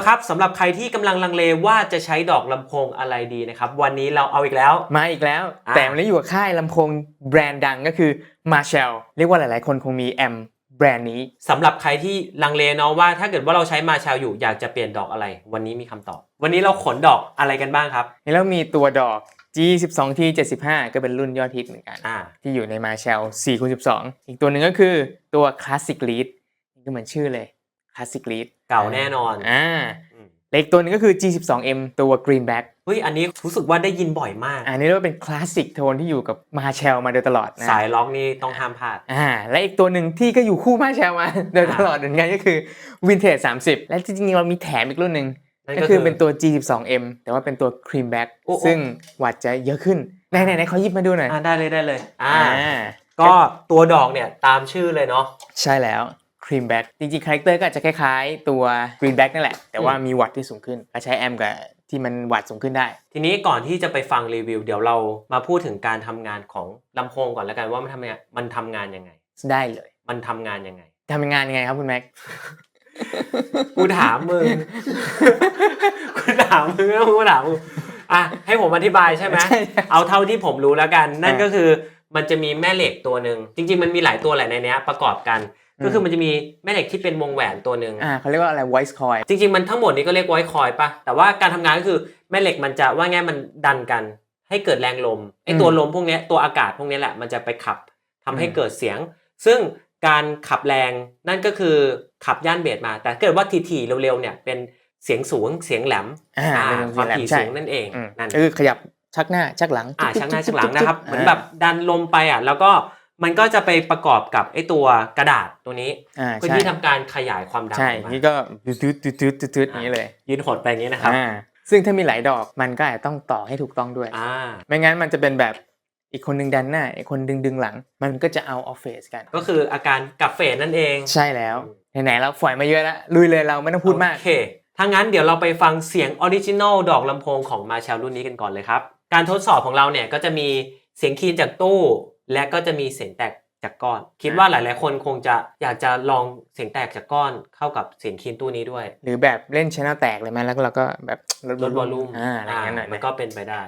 เอาละครับสำหรับใครที่กำลังลังเลว่าจะใช้ดอกลำโพงอะไรดีนะครับ วันนี้เราเอาอีกแล้ว มาอีกแล้ว อ่าแต่วันนี้อยู่กับค่ายลำโพงแบรนด์ดังก็คือ Marshall เรียกว่าหลายๆ คนคงมีแอมแบรนด์นี้ สำหรับใครที่ลังเลเนาะว่าถ้าเกิดว่าเราใช้มาชาวอยู่อยากจะเปลี่ยนดอกอะไร วันนี้มีคำตอบ วันนี้เราขนดอกอะไรกันบ้างครับนี่แล้วมีตัวดอก G12T 75 ก็เป็นรุ่นยอดฮิตเหมือนกัน อ่า ที่อยู่ใน Marshall 4คูณ12 อีกตัวหนึ่งก็คือตัว Classic Lead นี่ก็เหมือนชื่อเลย Classic Lead เก่าแน่นอนอ่าอืมและอีกตัวหนึงก็คือ G12M ตัว Greenback เฮ้ย อันนี้รู้สึกว่าได้ยินบ่อยมาก อันนี้เรียกว่าเป็นคลาสสิกโทนที่อยู่กับ Marshall มาโดยตลอดนะ สายล็อกนี่ต้องห้ามพลาด อ่า และอีกตัวหนึ่งที่ก็อยู่คู่ Marshall มาโดยตลอดเหมือนกันก็คือ Vintage 30 และจริงๆเรามีแถมอีกรุ่นหนึ่งนั่นก็ก็คืคืออเป็นตัว G12M แต่ว่าเป็นตัว Creamback โอ้โอ้ซึ่งวัดจะเยอะขึ้นไหนไหนไหนขอหยิบมาดูหน่อยอ่าได้เลยได้เลยอ่าอ่า ก็ตัวดอกเนี่ยตามชื่อเลยเนาะ ใช่แล้ว Creamback จริงๆคาแรคเตอร์ก็อาจจะคล้ายๆ ตัว Greenback นั่นแหละ แต่ว่ามีวัตต์ที่สูงขึ้นก็ใช้แอมกับที่มันวัตต์สูงขึ้นได้ ทีนี้ก่อนที่จะไปฟังรีวิว เดี๋ยวเรามาพูดถึงการทำงานของลำโพงก่อนแล้วกันว่ามันทำงานมันทำงานยังไง ได้เลยมันทำงานยังไง ทำงานยังไงครับคุณแม็ก กูถามมึง กูถามมึงแล้วกูถามมึงอะให้ผมอธิบายใช่ไหม ใช่ใช่ เอาเท่าที่ผมรู้แล้วกัน นั่นอะก็คือมันจะมีแม่เหล็กตัวหนึ่งจริง ๆ มันมีหลายตัวแหละในเนี้ยประกอบกันอืม ก็คือมันจะมีแม่เหล็กที่เป็นวงแหวนตัวหนึ่งอ่าเขาเรียกว่าอะไร voice coil จริงๆมันทั้งหมดนี้ก็เรียกไวคอยปะแต่ว่าการทำงานก็คือแม่เหล็กมันจะว่าไงมันดันกันให้เกิดแรงลมไอตัวอืมลมพวกเนี้ยตัวอากาศพวกเนี้ยแหละมันจะไปขับทำให้อืมเกิดเสียง ซึ่งการขับแรงนั่นก็คือขับย่านเบสมา แต่ถ้าเกิดว่าทีๆเร็วๆเนี่ยเป็นเสียงสูงเสียงแหลมอ่าอ่าเป็นความแหลมถี่ใช่สูงนั่นเองอืมนั่นก็คือขยับชักหน้าชักหลังอ่าจุ๊บชักหน้าจุ๊ชักหลังนะครับจุ๊เหมือนแบบดันลมไปอะแล้วก็ มันก็จะไปประกอบกับไอตัวกระดาษตัวนี้อ่าเพื่อใช่ที่ทำการขยายความดังใช่ออกมานี่ก็ตืดตืดตืดตืดตืดอย่างนี้เลยยืนหดไปอย่างนี้นะครับอ่าซึ่งถ้ามีหลายดอกมันก็อาจจะต้องต่อให้ถูกต้องด้วย อ่าไม่งั้นมันจะเป็นแบบอีกคนดึงดันหน้าอีกคนดึงดึงหลัง มันก็จะเอาออฟเฟสกัน ก็คืออาการกับเฟสนั่นเอง ใช่แล้วไหนๆเราฝอยมาเยอะแล้วลุยเลยเราไม่ต้องพูดมาก โอเค ถ้างั้นเดี๋ยวเราไปฟังเสียงออริจินอลดอกลำโพงของมา h ช l รุ่นนี้กันก่อนเลยครับ การทดสอบของเราเนี่ยก็จะมีเสียงคีนจากตู้ และก็จะมีเสียงแตกจากก้อน คิดว่าหลาย ๆ คนคงจะอยากจะลองเสียงแตกจากก้อนเข้ากับเสียงคีนตู้นี้ด้วย หรือแบบเล่นชแนลแตกเลยไหมแล้วก็เราก็แบบลดวอลลุ่มอ่าอะไรอย่างเงี้ยหน่อยมันก็เป็นไปได้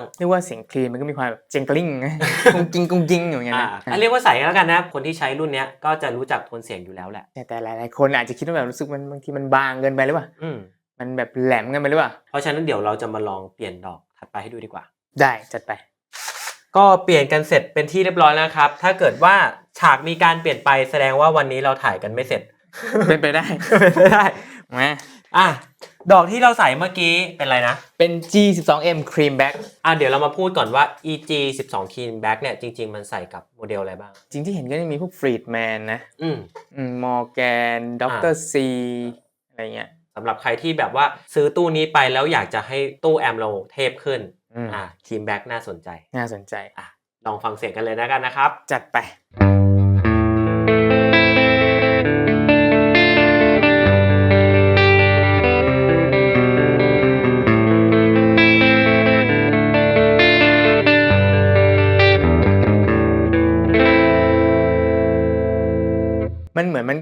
เป็นไงบ้างเรียกว่าเสียงคลีนมันก็มีความแบบเจงกลิ้งกุ้งกิ้งกุ้งกิ้งอย่างเงี้ยอ่านะอะเรียกว่าใส่กันแล้วกันนะคนที่ใช้รุ่นเนี้ยก็จะรู้จักโทนเสียงอยู่แล้วแหละแต่แต่หลายๆคนอาจจะคิดว่าแบบรู้สึกมันบางทีมันบางเกินไปหรือเปล่าอืมมันแบบแหลมเกินไปหรือเปล่าเพราะฉะนั้นเดี๋ยวเราจะมาลองเปลี่ยนดอกถัดไปให้ดูดีกว่า ได้จัดไป ก็เปลี่ยนกันเสร็จเป็นที่เรียบร้อยแล้วครับ ถ้าเกิดว่าฉากมีการเปลี่ยนไปแสดงว่าวันนี้เราถ่ายกันไม่เสร็จ เป็นไปได้ เป็นไปได้มา อะดอกที่เราใส่เมื่อกี้เป็นอะไรนะ เป็น G12M Cream Back อะเดี๋ยวเรามาพูดก่อนว่า EG 12 Keen Back เนี่ยจริง ๆ มันใส่กับโมเดลอะไรบ้าง จริงที่เห็นก็จะมีพวก Friedman นะอืมมอร์แกนด็อกเตอร์ซีอะไรเงี้ยสำหรับใครที่แบบว่าซื้อตู้นี้ไปแล้วอยากจะให้ตู้แอมเราเทพขึ้นอืมอะ Keen Back น่าสนใจ น่าสนใจอะลองฟังเสียงกันเลยนะกันนะครับ จัดไป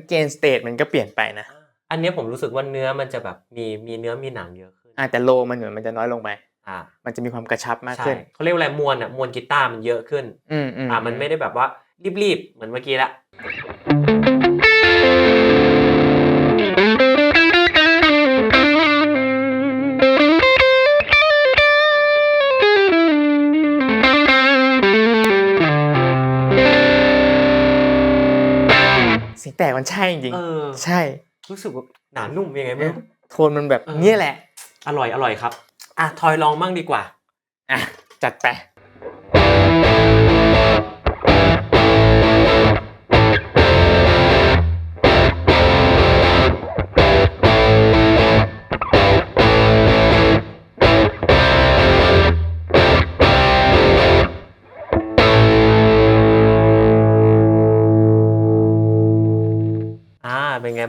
เหมือนมันเกณฑ์สเตทมันก็เปลี่ยนไปนะ อันเนี้ยผมรู้สึกว่าเนื้อมันจะแบบมีมีเนื้อมีหนังเยอะขึ้นอ่าแต่โลมันเหมือนมันจะน้อยลงไปอ่ามันจะมีความกระชับมากใช่ขึ้นเขาเรียกว่าอะไรมวลอะมวลกีตาร์มันเยอะขึ้นอืมอืมอ่ามันไม่ได้แบบว่ารีบๆเหมือนเมื่อกี้ละ ใช่จริงเออๆใช่ รู้สึกว่าหนานุ่มยังไงไม่รู้ โทนมันแบบเออ เนี่ยแหละ อร่อยอร่อยครับ อะทอยลองมั่งดีกว่า อะ จัดไป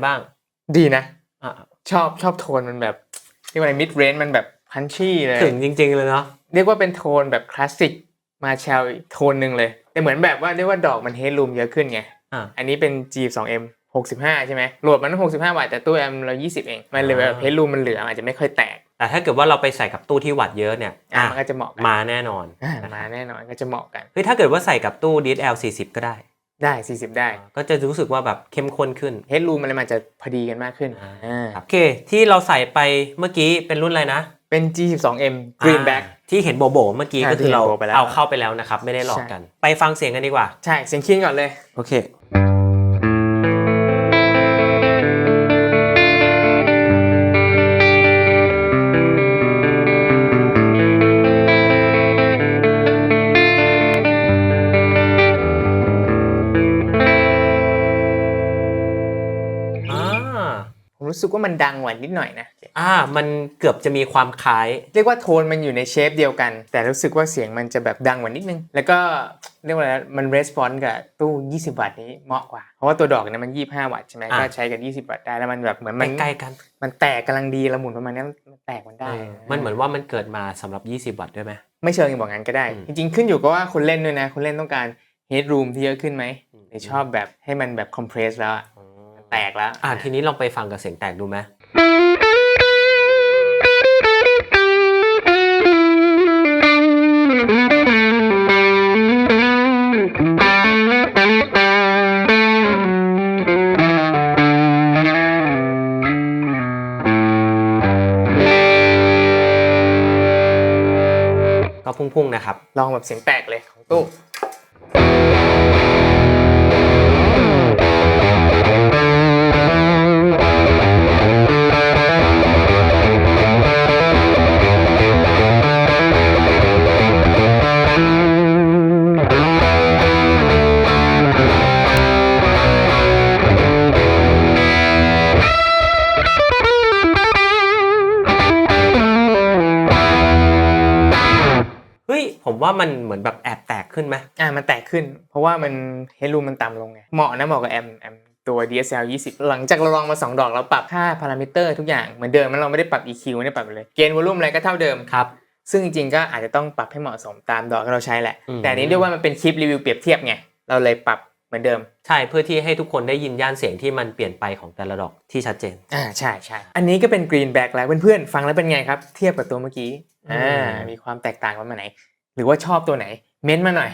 บ้าง ดีนะอะชอบชอบโทนมันแบบเรียกว่ามิดเรนมันแบบพันชี่เลยถึงจริง ๆ เลยเนาะเรียกว่าเป็นโทนแบบคลาสสิกมาแชลโทนหนึ่งเลย แต่เหมือนแบบว่าเรียกว่าดอกมันเฮดรูมเยอะขึ้นไงอ่าอันนี้เป็น G2M 65 ใช่ไหมโหลดมัน65วัตต์แต่ตู้แอมเรา 20 เอง มันเลยแบบเฮดรูมมันเหลืออาจจะไม่ค่อยแตกแต่ถ้าเกิดว่าเราไปใส่กับตู้ที่วัดเยอะเนี่ยอะอะมันก็จะเหมาะกันมาแน่นอนอ่านะครับมาแน่นอนก็จะเหมาะกันเฮ้ยถ้าเกิดว่าใส่กับตู้ DSL 40 ก็ได้ ได้ 40 ได้ ก็จะรู้สึกว่าแบบเข้มข้นขึ้นเฮดรูมมันเลยมันจะพอดีกันมากขึ้นอ่าอ่าโอเค ที่เราใส่ไปเมื่อกี้เป็นรุ่นอะไรนะ เป็น G12M Greenback อ่าที่เห็นโบโบเมื่อกี้อ่าก็คือเราที่เห็นโบไปแล้วเอาเข้าไปแล้วนะครับ ไม่ได้หลอกใช่กัน ไปฟังเสียงกันดีกว่า ใช่ เสียงคีนก่อนเลย โอเค กว่ามันดังกว่านิดหน่อยนะอ่า มันเกือบจะมีความคล้าย เรียกว่าโทนมันอยู่ในเชฟเดียวกัน แต่รู้สึกว่าเสียงมันจะแบบดังกว่านิดนึง แล้วก็เรียกว่าอะไรนะมันรีสปอนส์กับตู้ 20 วัตต์นี้เหมาะกว่า เพราะว่าตัวดอกเนี่ยมัน 25 วัตต์ใช่ไหมอะก็ใช้กับ 20 วัตต์ได้แล้วมันแบบเหมือนมันใกล้ๆกัน มันแตกกำลังดีละหมุนประมาณนี้มันแตกมันได้เออมันเหมือนว่ามันเกิดมาสำหรับ 20 วัตต์ด้วยไหมไม่เชิงบอกงั้นก็ได้อืมจริงๆขึ้นอยู่กับว่าคนเล่นด้วยนะคนเล่นต้องการเฮดรูมที่เยอะขึ้นไหมอืมหรือชอบแบบให้มันแบบคอมเพรสแล้วอะ แตกแล้ว อ่าทีนี้ลองไปฟังกับเสียงแตกดูไหมก็พุ่งๆนะครับ ลองแบบเสียงแตกเลยของตู้ ขึ้นไหมอ่ามันแตกขึ้น เพราะว่ามันเฮดรูมมันต่ำลงไงเหมาะนะเหมาะกับแอมแอมตัว DSL 20 หลังจากเราลองมา 2 ดอกเราปรับค่าพารามิเตอร์ทุกอย่างเหมือนเดิมมันเราไม่ได้ปรับ EQ ไม่ได้ปรับอะไรเลยเกณฑ์วอลลุ่มอะไรก็เท่าเดิมครับซึ่งจริงๆก็อาจจะต้องปรับให้เหมาะสมตามดอกที่เราใช้แหละอืมแต่อันนี้ด้วยว่ามันเป็นคลิปรีวิวเปรียบเทียบไงเราเลยปรับเหมือนเดิม ใช่เพื่อที่ให้ทุกคนได้ยินย่านเสียงที่มันเปลี่ยนไปของแต่ละดอกที่ชัดเจนอ่าใช่ใช่อันนี้ก็เป็น Greenback แล้วเพื่อนๆฟังแล้วเป็นไงครับ เทียบกับตัวเมื่อกี้อ่าอืมมีความแตกต่างกันมาไหน หรือว่าชอบตัวไหน เม้นต์มาหน่อย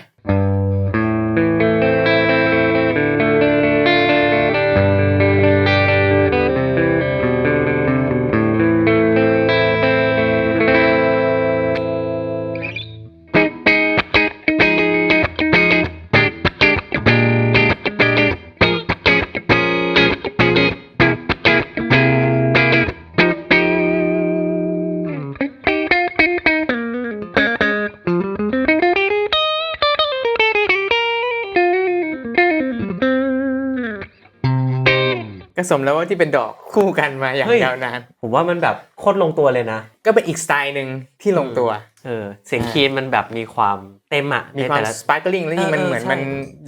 สมแล้วว่าที่เป็นดอกคู่กันมาอย่างเฮ้ย ยาวนาน ผมว่ามันแบบโคตรลงตัวเลยนะ ก็เป็นอีกสไตล์หนึ่งที่ลงตัว เออเสียงคีนมันแบบมีความเต็มอะมีในความแต่ละ สปาร์กลิงแล้วยิ่งมันเออเออเหมือนใช่ มัน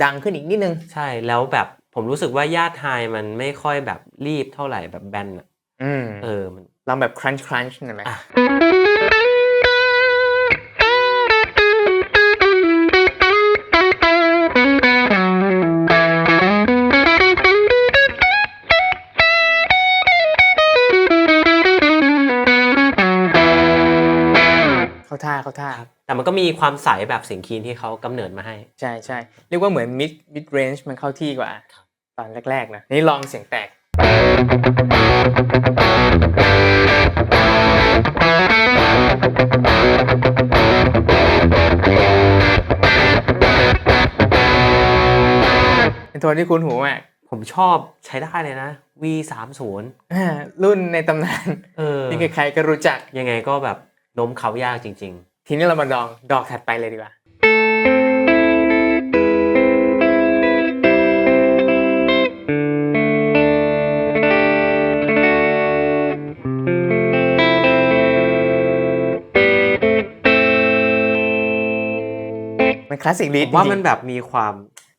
ดังขึ้นอีกนิดนึง ใช่แล้วแบบผมรู้สึกว่าญาติไฮมันไม่ค่อยแบบรีบเท่าไหร่แบบแบนอะอืมเออมัน ลองแบบครันช์ครันช์หน่อยไหม อะ ท่า แต่มันก็มีความใสแบบเสียงคีนที่เขากำเนิดมาให้ ใช่ใช่เรียกว่าเหมือน mid mid range มันเข้าที่กว่า ตอนแรกๆนะนี่ลองเสียงแตกเป็นโทนที่คุ้นหูมากผมชอบใช้ได้เลยนะ V 3 0อ่ารุ่นในตำนานเออที่ใครๆก็รู้จักยังไงก็แบบโน้มเขายากจริง ทีนี้เรามาลองดอกถัดไปเลยดีกว่า มันคลาสสิกลีๆดผมว่ามันแบบมีความ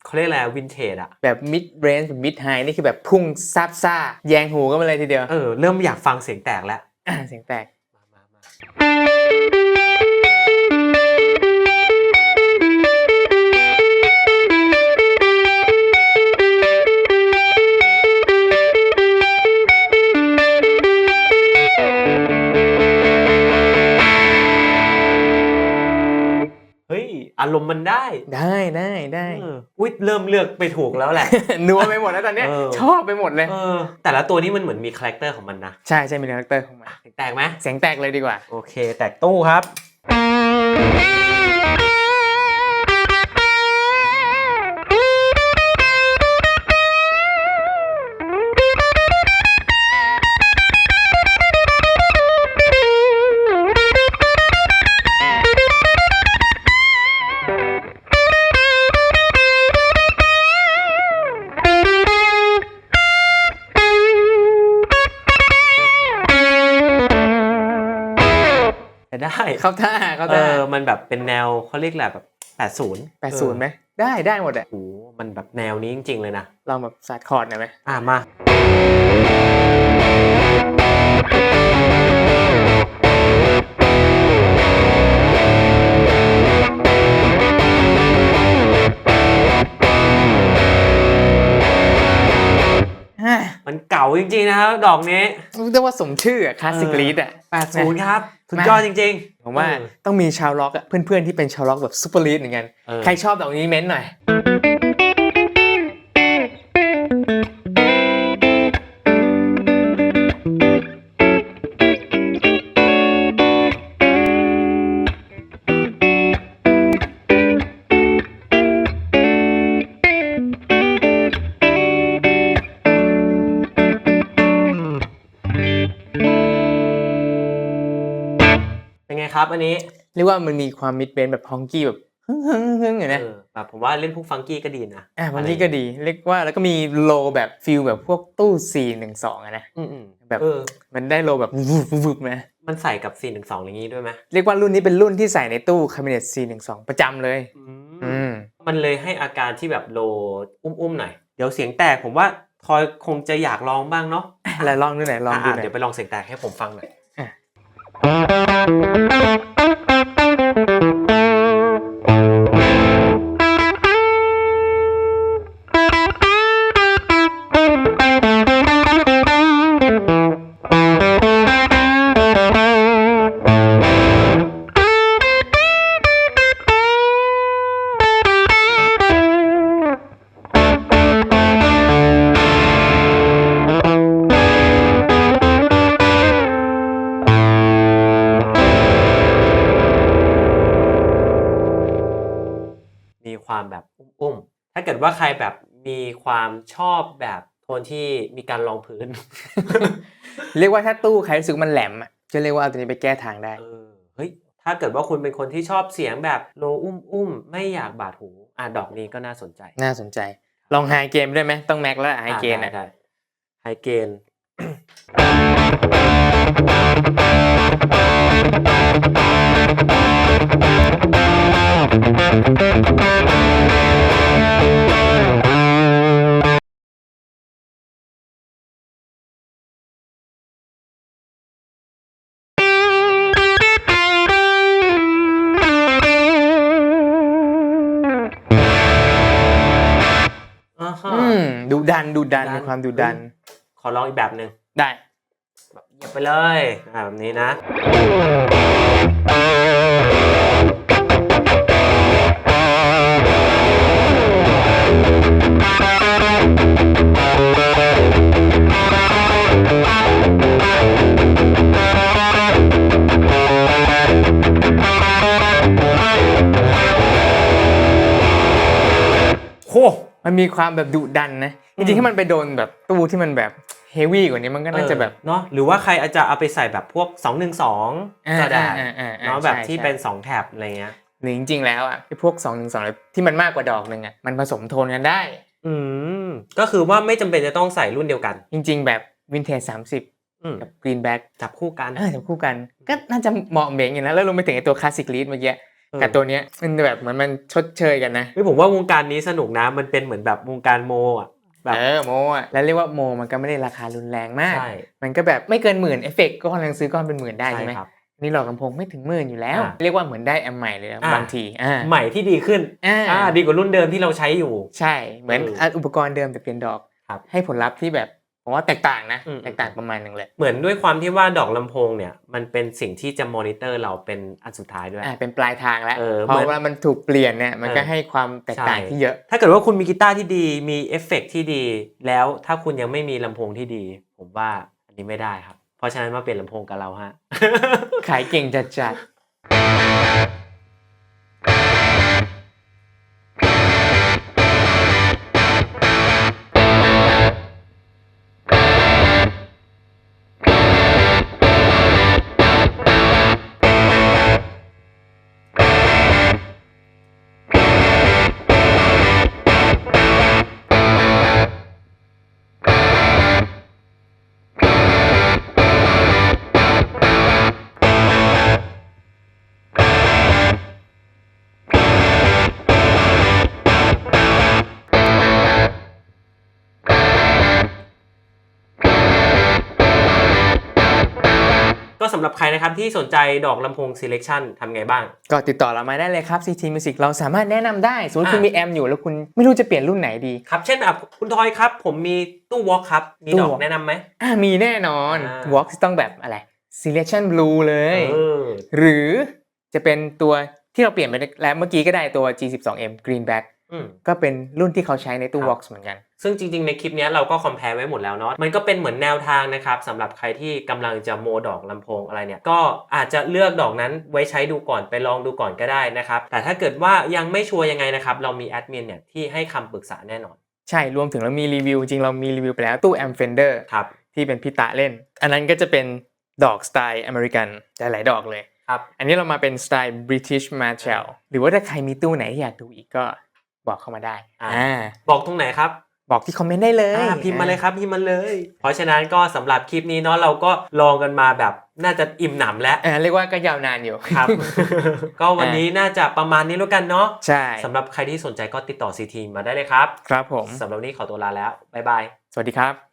เขาเรียกอะไรวินเทจอะแบบ mid range แบบ mid high นี่คือแบบพุ่งซาบซ่า แยงหูก็มาเลยทีเดียว เออ เริ่มอยากฟังเสียงแตกแล้วอะเสียงแตก มามามา อารมณ์มันได้ ได้ได้ได้เอออุ้ยเริ่มเลือกไปถูกแล้วแหละนัวไปหมดแล้วตอนเนี้ยเออชอบไปหมดเลยเออแต่ละตัวนี้มันเหมือนมีคาแรคเตอร์ของมันนะ ใช่ใช่มีคาแรคเตอร์ของมันเสียงแตกไหมเสียงแตกเลยดีกว่า โอเค แตกตู้ครับ เข้าท่าเข้าเอท่าอมันแบบเป็นแนวเขาเรียกแหละแบบแปดศูนย์แปดศูนย์ไหมได้ได้หมดอะโอ้โหมันแบบแนวนี้จริง ๆ เลยนะ ลองแบบสาดคอร์ดหน่อยไหมอะมา มันเก่าจริงๆนะครับ ดอกนี้ เรียกว่าสมชื่ออะคลาสสิกเออ ลีดอะ80ครับ สุดยอดจริงๆผมว่าเออต้องมีชาวล็อกอะเพื่อนๆที่เป็นชาวล็อกแบบซูเปอร์ลีดเหมือนกัน เออ ใครชอบดอกนี้เม้นต์หน่อยเอันนี้เรียกว่ามันมีความมิดเบนแบบฮองกี้แบบฮึ่งฮึ่งฮึ่งอย่างเนี้ยเออแบบผมว่าเล่นพวกฟังกี้ก็ดีนะอะฮองกี้ก็ดีเรียกว่าแล้วก็มีโลแบบฟิลแบบพวกตู้412อะนะอืมๆแบบเออมันได้โลแบบวุบวุบวุบนะมันใส่กับ4 1 2อย่างนี้ด้วยไหมเรียกว่ารุ่นนี้เป็นรุ่นที่ใส่ในตู้คาบิเนต412ประจำเลยอือืมมมันเลยให้อาการที่แบบโลอุ้มๆหน่อยเดี๋ยวเสียงแตกผมว่าทอยคงจะอยากลองบ้างเนาะอะไรลองดูหน่อยลองดูอะหน่อยเดี๋ยวไปลองเสียงแตกให้ผมฟังหน่อย อะ ดว่าใครแบบมีความชอบแบบโทนที่มีการรองพื้น เรียกว่าถ้าตู้ใครรู้สึกมันแหลมอะจะเรียกว่าเอาตัวนี้ไปแก้ทางได้ เออเฮ้ยถ้าเกิดว่าคุณเป็นคนที่ชอบเสียงแบบโลอุ้มๆไม่อยากบาดหูอะดอกนี้ก็น่าสนใจน่าสนใจ ลองไฮเกมได้ไหมต้องแม็กแล้วไฮเกมอะอะได้ไฮเกน ดูดันดูดันดุดัน มีความดูดันขอลองอีกแบบหนึ่งได้แบบเหยียบไปเลยอ่าแบบนี้นะ มันมีความแบบดุดันนะจริงๆถ้ามันไปโดนแบบตู้ที่มันแบบเฮฟวี่กว่านี้มันก็น่าจะแบบเออเนาะหรือว่าใครอาจจะเอาไปใส่แบบพวก 212ก็ได้อ่าอ่าอ่าเนาะแบบใช่ที่ใช่เป็น 2แท็บอะไรเงี้ยหรือจริงๆแล้วอะไอ้พวก2องหนึ่งสองที่มันมากกว่าดอกหนึ่งอะมันผสมโทนกันได้ อืมก็คือว่าไม่จำเป็นจะต้องใส่รุ่นเดียวกัน จริง ๆ แบบวินเทจสามสิบอืมกับกรีนแบ็กจับคู่กันอ่าจับคู่กัน ก็น่าจะเหมาะเหม่งอยู่นะแล้วรวมไปถึงไอ้ตัวคลาสสิกลีดเมื่อกี้ เออกับตัวเนี้ยมันแบบเหมือนมันชดเชยกันนะเฮ้ยผมว่าวงการนี้สนุกนะมันเป็นเหมือนแบบวงการโมอะแบบเออโมอะแล้วเรียกว่าโมมันก็ไม่ได้ราคารุนแรงมากใช่มันก็แบบไม่เกินหมื่นเอฟเฟกต์ก็กำลังซื้อก้อนเป็นหมื่นได้ใช่ไหมครับนี่หลอกลำโพงไม่ถึงหมื่นอยู่แล้วอ่าเรียกว่าเหมือนได้แอมใหม่เลยนะอ่าบางทีอ่าใหม่ที่ดีขึ้นอ่าอ่าดีกว่ารุ่นเดิมที่เราใช้อยู่ ใช่เหมือนเอออะอุปกรณ์เดิมแต่เปลี่ยนดอกครับให้ผลลัพธ์ที่แบบ ผมว่าแตกต่างนะอืมแตกต่างประมาณหนึ่งเลย เหมือนด้วยความที่ว่าดอกลำโพงเนี่ยมันเป็นสิ่งที่จะมอนิเตอร์เราเป็นอันสุดท้ายด้วยอ่าเป็นปลายทางแล้วเออเพราะเหมือนว่ามันถูกเปลี่ยนเนี่ยมันก็เออให้ความแตกต่างใช่ที่เยอะ ถ้าเกิดว่าคุณมีกีตาร์ที่ดีมีเอฟเฟกต์ที่ดี แล้วถ้าคุณยังไม่มีลำโพงที่ดี ผมว่าอันนี้ไม่ได้ครับ เพราะฉะนั้นมาเปลี่ยนลำโพงกับเราฮะขายเก่งจัดจัด สำหรับใครนะครับที่สนใจดอกลำโพง selection ทำไงบ้าง ก็ติดต่อเรามาได้เลยครับ CT Music เราสามารถแนะนำได้ สมมติอ่าคุณมีแอมอยู่แล้วคุณไม่รู้จะเปลี่ยนรุ่นไหนดี ครับ เช่นแบบคุณทอยครับ ผมมีตู้วอลครับ มีดอกตู้ Walk แนะนำไหมอ่ามีแน่นอนอ่า Vox ต้องแบบอะไร Selection Blue เลยเออหรือจะเป็นตัวที่เราเปลี่ยนไปแล้วเมื่อกี้ก็ได้ตัว G12M Greenback อืม ก็เป็นรุ่นที่เขาใช้ในตู้ครับ Vox เหมือนกัน ซึ่งจริงๆ ในคลิปเนี้ยเราก็คอมเพลไว้หมดแล้วเนาะ มันก็เป็นเหมือนแนวทางนะครับสำหรับใครที่กำลังจะโมดอกลำโพงอะไรเนี่ย ก็อาจจะเลือกดอกนั้นไว้ใช้ดูก่อนไปลองดูก่อนก็ได้นะครับ แต่ถ้าเกิดว่ายังไม่ชัวร์ยังไงนะครับ เรามีแอดมินเนี่ยที่ให้คำปรึกษาแน่นอน ใช่ รวมถึงเรามีรีวิว จริงเรามีรีวิวไปแล้วตู้ Am Fender ครับที่เป็นพี่ตะเล่น อันนั้นก็จะเป็นดอกสไตล์อเมริกันแต่หลายดอกเลยครับอันนี้เรามาเป็นสไตล์ British Marshall หรือว่าถ้าใครมีตู้ไหนที่อยากดูอีกก็ บอกเข้ามาได้อ่าอ่าบอกตรงไหนครับบอกที่คอมเมนต์ได้เลยอ่าพิมพ์มาเลยครับพิมพ์มาเลย เพราะฉะนั้นก็สำหรับคลิปนี้เนาะเราก็ลองกันมาแบบน่าจะอิ่มหนำแล้วอ่าเรียกว่าก็ยาวนานอยู่ครับ ก็วันนี้น่าจะประมาณนี้แล้วกันเนาะใช่สำหรับใครที่สนใจก็ติดต่อซีทีมาได้เลยครับ ครับผมสำหรับวันนี้ขอตัวลาแล้วบ๊ายบาย สวัสดีครับ